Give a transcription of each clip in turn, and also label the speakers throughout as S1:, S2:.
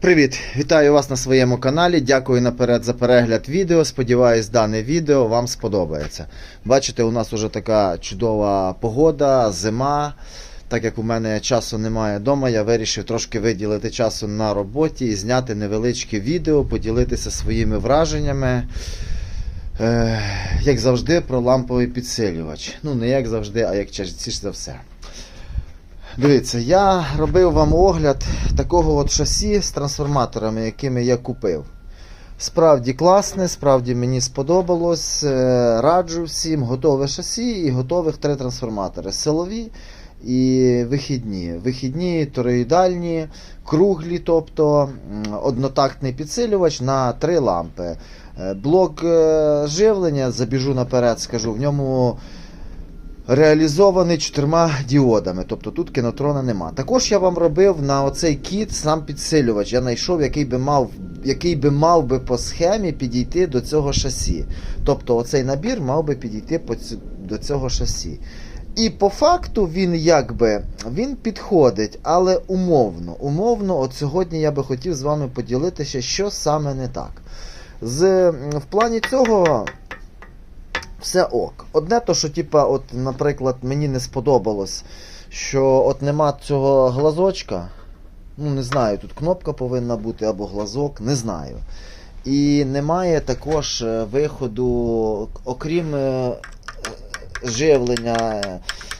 S1: Привіт! Вітаю вас на своєму каналі. Дякую наперед за перегляд відео. Сподіваюсь, дане відео вам сподобається. Бачите, у нас уже така чудова погода, зима. Так як у мене часу немає вдома, я вирішив трошки виділити часу на роботі і зняти невеличке відео, поділитися своїми враженнями. Як завжди, про ламповий підсилювач. Ну, не як завжди, а як частіше за все. Дивіться, я робив вам огляд такого от шасі з трансформаторами, якими я купив. Справді класне, справді мені сподобалось. Е, Раджу всім готове шасі і готових три трансформатори. Силові і вихідні. Вихідні, тороїдальні, круглі, тобто однотактний підсилювач на три лампи. Е, Блок е, живлення, забіжу наперед, скажу, в ньому реалізований чотирма діодами, тобто тут кінотрона нема. Також я вам робив на оцей кіт сам підсилювач. Я знайшов, який би мав який би мав би по схемі підійти до цього шасі. Тобто оцей набір мав би підійти по ць- до цього шасі. І по факту він якби він підходить, але умовно. Умовно, от сьогодні я би хотів з вами поділитися, що саме не так. З, в плані цього все ок. Одне то, що, типа, от, наприклад, мені не сподобалось, що от нема цього глазочка. Ну, не знаю, тут кнопка повинна бути або глазок, не знаю. І немає також е, виходу, окрім е, живлення е, розе-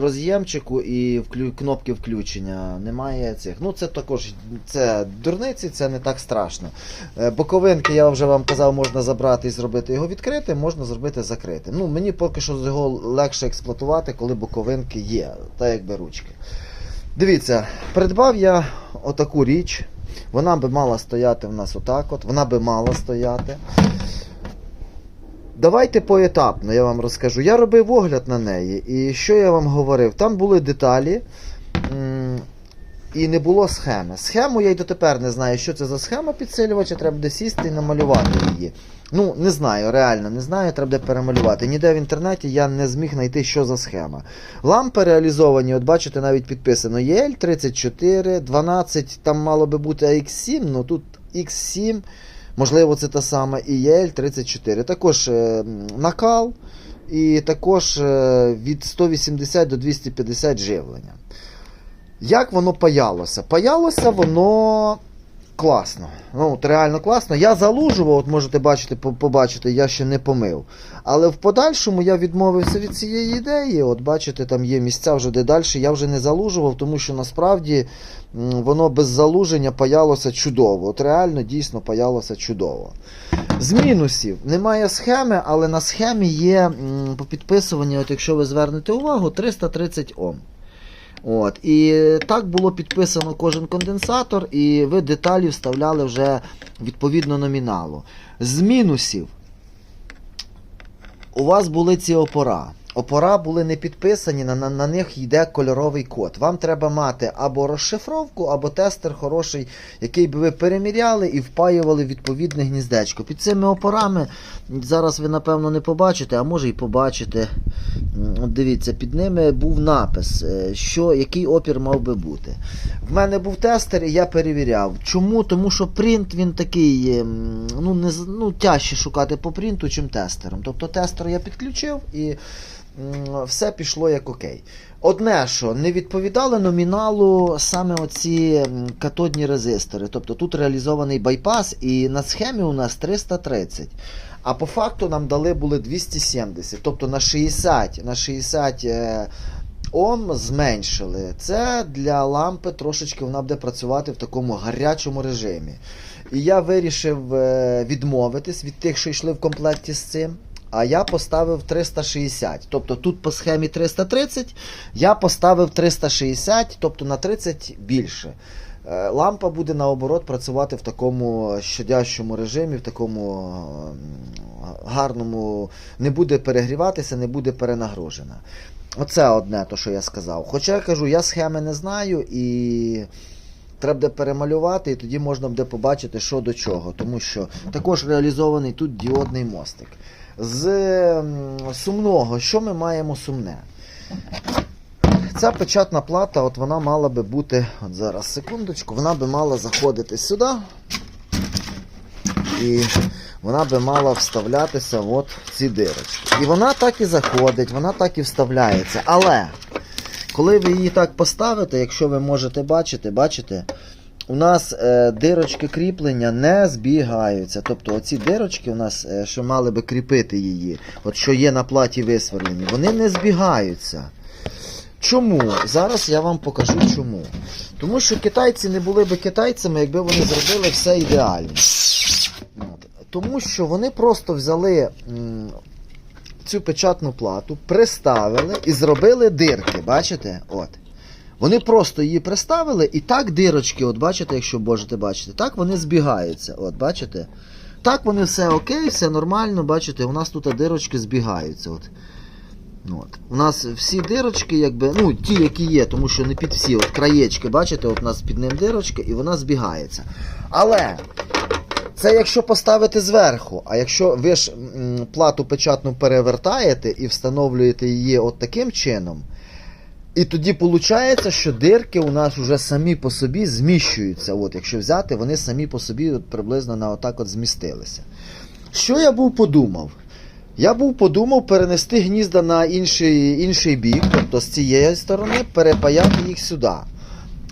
S1: роз'ємчику і кнопки включення. Немає цих. Ну, це також це дурниці, це не так страшно. Е, Боковинки, я вже вам казав, можна забрати і зробити його відкритим, можна зробити закритим. Ну, мені поки що його легше експлуатувати, коли боковинки є, та якби ручки. Дивіться, придбав я отаку річ. Вона би мала стояти в нас отак от, вона би мала стояти. Давайте поетапно я вам розкажу. Я робив огляд на неї, і що я вам говорив? Там були деталі. І не було схеми. Схему я й дотепер не знаю, що це за схема підсилювача, треба буде сісти і намалювати її. Ну, не знаю, реально, не знаю, треба буде перемалювати. Ніде в інтернеті я не зміг знайти, що за схема. Лампи реалізовані, от бачите, навіть підписано EL34, 12, там мало би бути AX7, ну тут X7, можливо, це та сама, і EL34. Також е, накал, і також е, від 180 до 250 живлення. Як воно паялося? Паялося воно класно. Ну, от реально класно. Я залужував, от можете бачити, побачити, я ще не помив. Але в подальшому я відмовився від цієї ідеї. От бачите, там є місця вже де далі. Я вже не залужував, тому що насправді воно без залуження паялося чудово. От реально дійсно паялося чудово. З мінусів немає схеми, але на схемі є по підписуванні, от якщо ви звернете увагу, 330 Ом. От. І так було підписано кожен конденсатор, і ви деталі вставляли вже відповідно номіналу. З мінусів у вас були ці опора. Опора були не підписані, на, на, на них йде кольоровий код. Вам треба мати або розшифровку, або тестер хороший, який би ви переміряли і впаювали відповідне гніздечко. Під цими опорами зараз ви, напевно, не побачите, а може і побачите. Дивіться, під ними був напис, е, що, який опір мав би бути. В мене був тестер, і я перевіряв. Чому? Тому що принт він такий, ем, ну, не, ну тяжче шукати по принту, чим тестером. Тобто тестер я підключив і все пішло як окей. Одне, що не відповідали номіналу саме оці катодні резистори. Тобто тут реалізований байпас, і на схемі у нас 330. А по факту нам дали були 270. Тобто на 60, на 60 е, Ом зменшили. Це для лампи трошечки вона буде працювати в такому гарячому режимі. І я вирішив е, відмовитись від тих, що йшли в комплекті з цим. А я поставив 360. Тобто тут по схемі 330, я поставив 360, тобто на 30 більше. Е, Лампа буде наоборот працювати в такому щадящому режимі, в такому е, гарному, не буде перегріватися, не буде перенагружена. Оце одне, то, що я сказав. Хоча я кажу, я схеми не знаю і треба буде перемалювати, і тоді можна буде побачити, що до чого. Тому що також реалізований тут діодний мостик. З сумного, що ми маємо сумне? ця печатна плата, от вона мала би бути, от зараз секундочку, вона би мала заходити сюди. І вона би мала вставлятися от в ці дирочки. І вона так і заходить, вона так і вставляється. Але коли ви її так поставите, якщо ви можете бачити, бачите, у нас е, дирочки кріплення не збігаються. Тобто оці дирочки у нас, е, що мали би кріпити її, от що є на платі висверлені, вони не збігаються. Чому? Зараз я вам покажу чому. Тому що китайці не були би китайцями, якби вони зробили все ідеально. Тому що вони просто взяли цю печатну плату, приставили і зробили дирки. Бачите? От. Вони просто її приставили, і так дирочки, от бачите, якщо можете бачити, так вони збігаються. От, бачите? Так вони все окей, все нормально, бачите, у нас тут дирочки збігаються. От. От. У нас всі дирочки, якби, ну, ті, які є, тому що не під всі, от краєчки, бачите, от у нас під ним дирочки, і вона збігається. Але це якщо поставити зверху, а якщо ви ж плату печатну перевертаєте і встановлюєте її от таким чином, і тоді виходить, що дирки у нас вже самі по собі зміщуються. От, якщо взяти, вони самі по собі от приблизно на отак от змістилися. Що я був подумав? Я був подумав перенести гнізда на інший, інший бік, тобто з цієї сторони перепаяти їх сюди.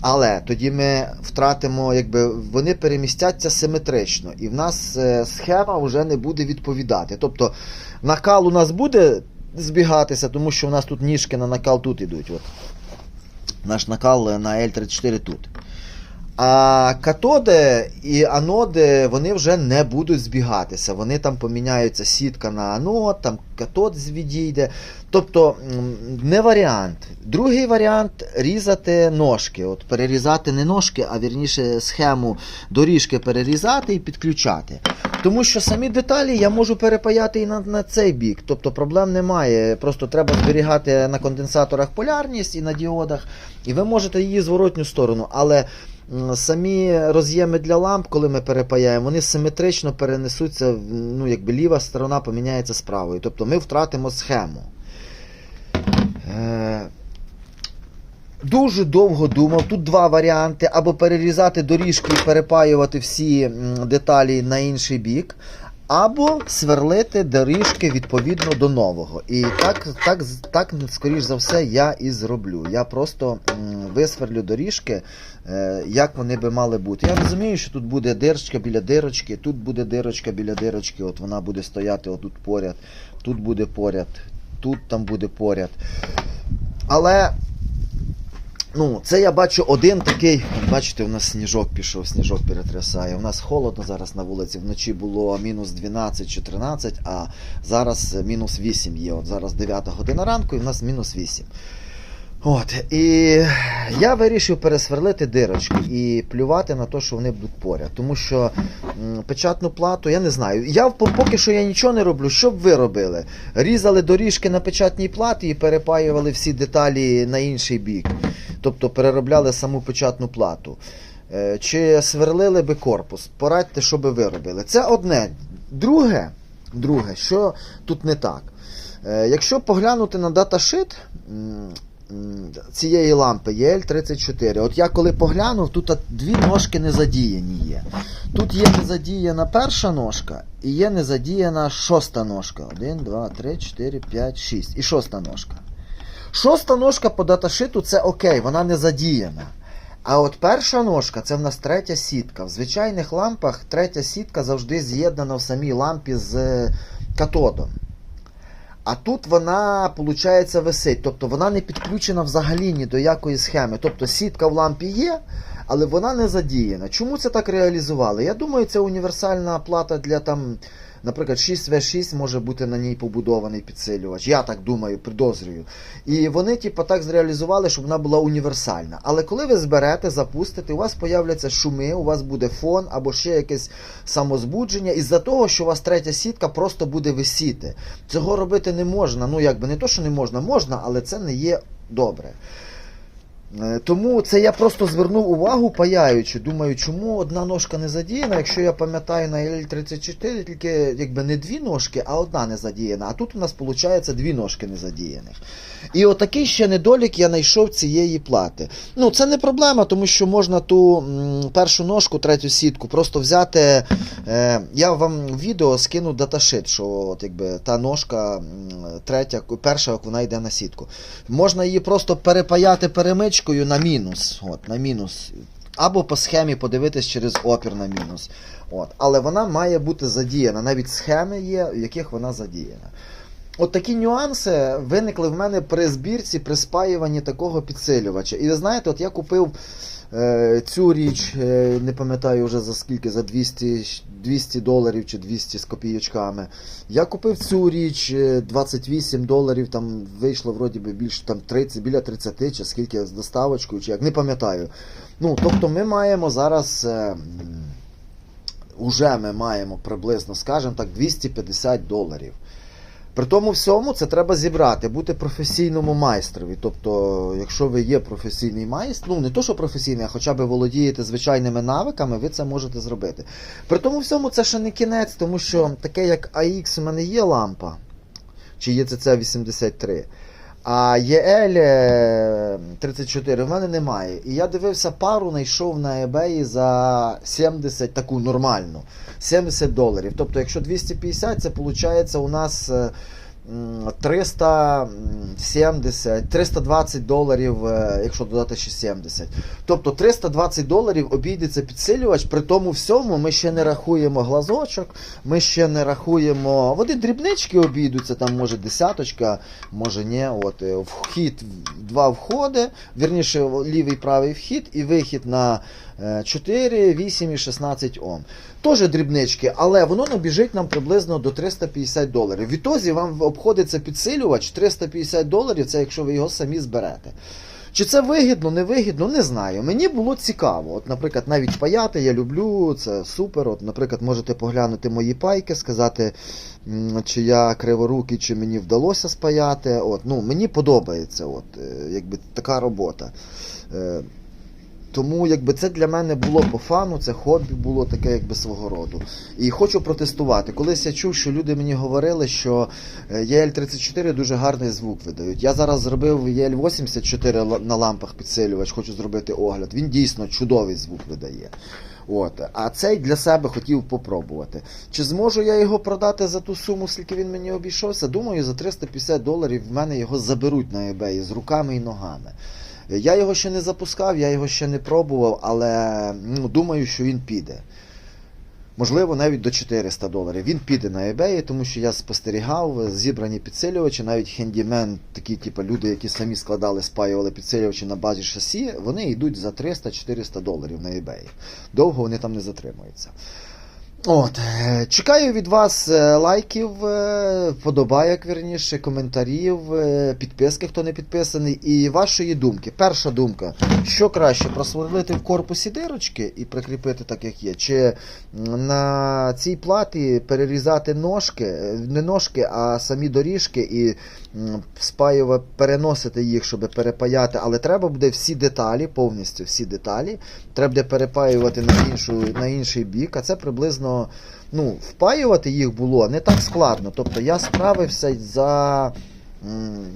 S1: Але тоді ми втратимо, якби вони перемістяться симетрично, і в нас е, схема вже не буде відповідати. Тобто накал у нас буде збігатися, тому що у нас тут ніжки на накал тут ідуть. От. Наш накал на L34 тут. А катоди і аноди вони вже не будуть збігатися. Вони там поміняються сітка на анод, там катод відійде. Тобто не варіант. Другий варіант різати ножки. От Перерізати не ножки, а вірніше схему доріжки перерізати і підключати. Тому що самі деталі я можу перепаяти і на, на цей бік. Тобто проблем немає. Просто треба зберігати на конденсаторах полярність і на діодах, і ви можете її зворотню сторону. Але самі роз'єми для ламп, коли ми перепаяємо, вони симетрично перенесуться, ну, якби ліва сторона поміняється з правою. Тобто втратимо схему. Е, Дуже довго думав. Тут два варіанти: або перерізати доріжки і перепаювати всі деталі на інший бік, або сверлити доріжки відповідно до нового. І так, так, так скоріш за все, я і зроблю. Я просто висверлю доріжки, е, як вони би мали бути. Я розумію, що тут буде дирочка біля дирочки, тут буде дирочка біля дирочки, от вона буде стояти отут поряд, тут буде поряд, тут там буде поряд. Але Ну, це я бачу один такий. Бачите, у нас сніжок пішов, сніжок перетрясає. У нас холодно зараз на вулиці. Вночі було мінус 12 чи 13, а зараз мінус 8 є. От зараз 9 година ранку і в нас мінус 8. От, і я вирішив пересверлити дирочки і плювати на те, що вони будуть поряд. Тому що печатну плату, я не знаю. Я поки що я нічого не роблю. Що б ви робили? Різали доріжки на печатній платі і перепаювали всі деталі на інший бік. Тобто переробляли саму печатну плату. Е, Чи сверлили би корпус? Порадьте, що би ви робили. Це одне. Друге, друге, що тут не так. Е, Якщо поглянути на даташит цієї лампи EL34, от я коли поглянув, тут дві ножки не задіяні є. Тут є незадіяна перша ножка і є незадіяна шоста ножка. 1, 2, 3, 4, 5, 6. І шоста ножка. Шоста ножка по даташиту це окей, вона не задіяна. А от перша ножка це в нас третя сітка. В звичайних лампах третя сітка завжди з'єднана в самій лампі з е, катодом. А тут вона, виходить, висить. Тобто вона не підключена взагалі ні до якої схеми. Тобто сітка в лампі є, але вона не задіяна. Чому це так реалізували? Я думаю, це універсальна плата для там, наприклад, 6В6 може бути на ній побудований підсилювач. Я так думаю, підозрюю. І вони, типу, так зреалізували, щоб вона була універсальна. Але коли ви зберете, запустите, у вас появляться шуми, у вас буде фон або ще якесь самозбудження, із-за того, що у вас третя сітка просто буде висіти. Цього робити не можна. Ну, якби не то, що не можна, можна, але це не є добре. Е, Тому це я просто звернув увагу, паяючи. Думаю, чому одна ножка не задіяна, якщо я пам'ятаю на L34 тільки якби не дві ножки, а одна не задіяна. А тут у нас виходить дві ножки не задіяних. І отакий ще недолік я знайшов цієї плати. Ну, це не проблема, тому що можна ту першу ножку, третю сітку просто взяти. Е, я вам в відео скину даташит, що от, якби, та ножка третя, перша, як вона йде на сітку. Можна її просто перепаяти перемичкою на мінус. От, на мінус. Або по схемі подивитись через опір на мінус. От. Але вона має бути задіяна. Навіть схеми є, в яких вона задіяна. От такі нюанси виникли в мене при збірці, при спаюванні такого підсилювача. І ви знаєте, от я купив цю річ, е, не пам'ятаю вже за скільки, за 200, 200 доларів чи 200 з копійочками. Я купив цю річ е, 28 доларів, там вийшло вроді би більше там 30, біля 30 чи скільки з доставочкою, чи як, не пам'ятаю. Ну, тобто ми маємо зараз. Е, уже ми маємо приблизно, скажімо так, 250 доларів. При тому всьому це треба зібрати, бути професійному майстрові. Тобто, якщо ви є професійний майстр, ну не то, що професійний, а хоча б володієте звичайними навиками, ви це можете зробити. При тому всьому це ще не кінець, тому що таке як AX у мене є лампа, чи ECC 83. А ЄЛ е, 34 в мене немає. І я дивився пару, знайшов на eBay за 70, таку нормальну, 70 доларів. Тобто, якщо 250, це виходить у нас е, 370, 320 доларів, е, якщо додати ще 70. Тобто 320 доларів обійдеться підсилювач, при тому всьому ми ще не рахуємо глазочок, ми ще не рахуємо. Вони дрібнички обійдуться, там може десяточка, може ні. От, е, вхід, два входи, вірніше лівий правий вхід і вихід на е, 4, 8 і 16 Ом. Теж дрібнички, але воно набіжить нам приблизно до 350 доларів. Відтоді вам обходиться підсилювач 350 доларів, це якщо ви його самі зберете. Чи це вигідно, не вигідно, не знаю. Мені було цікаво. От, наприклад, навіть паяти я люблю, це супер. От, наприклад, можете поглянути мої пайки, сказати, чи я криворукий, чи мені вдалося спаяти. От, ну, мені подобається от, е, якби, така робота. Тому якби це для мене було по фану, це хобі було таке якби свого роду. І хочу протестувати. Колись я чув, що люди мені говорили, що е, EL34 дуже гарний звук видають. Я зараз зробив EL84 ла- на лампах підсилювач, хочу зробити огляд. Він дійсно чудовий звук видає. От. А цей для себе хотів попробувати. Чи зможу я його продати за ту суму, скільки він мені обійшовся? Думаю, за 350 доларів в мене його заберуть на eBay з руками і ногами. Я його ще не запускав, я його ще не пробував, але ну, думаю, що він піде. Можливо, навіть до 400 доларів. Він піде на eBay, тому що я спостерігав зібрані підсилювачі, навіть хендімен, такі типу, люди, які самі складали, спаювали підсилювачі на базі шасі, вони йдуть за 300-400 доларів на eBay. Довго вони там не затримуються. От, е, чекаю від вас е, лайків, е, вподобайок, верніше, коментарів, підписки, хто не підписаний, і вашої думки. Перша думка: що краще просверлити в корпусі дирочки і прикріпити так, як є, чи на цій платі перерізати ножки, не ножки, а самі доріжки і м, переносити їх, щоб перепаяти, але треба буде всі деталі, повністю всі деталі, треба буде перепаювати на, іншу, на інший бік, а це приблизно ну, впаювати їх було не так складно. Тобто я справився за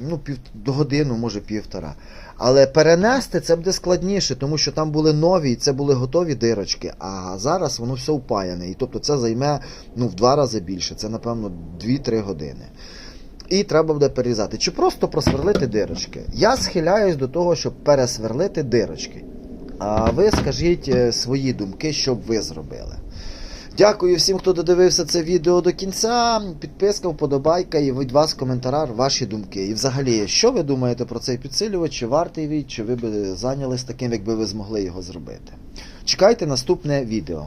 S1: ну, пів, годину, може півтора. Але перенести це буде складніше, тому що там були нові, і це були готові дирочки, а зараз воно все впаяне. І тобто це займе ну, в два рази більше, це, напевно, 2-3 години. І треба буде перерізати. Чи просто просверлити дирочки. Я схиляюсь до того, щоб пересверлити дирочки. А ви скажіть е, свої думки, що б ви зробили. Дякую всім, хто додивився це відео до кінця. Підписка, вподобайка і від вас коментар, ваші думки. І взагалі, що ви думаєте про цей підсилювач, чи вартий він, чи ви б зайнялись таким, якби ви змогли його зробити. Чекайте наступне відео.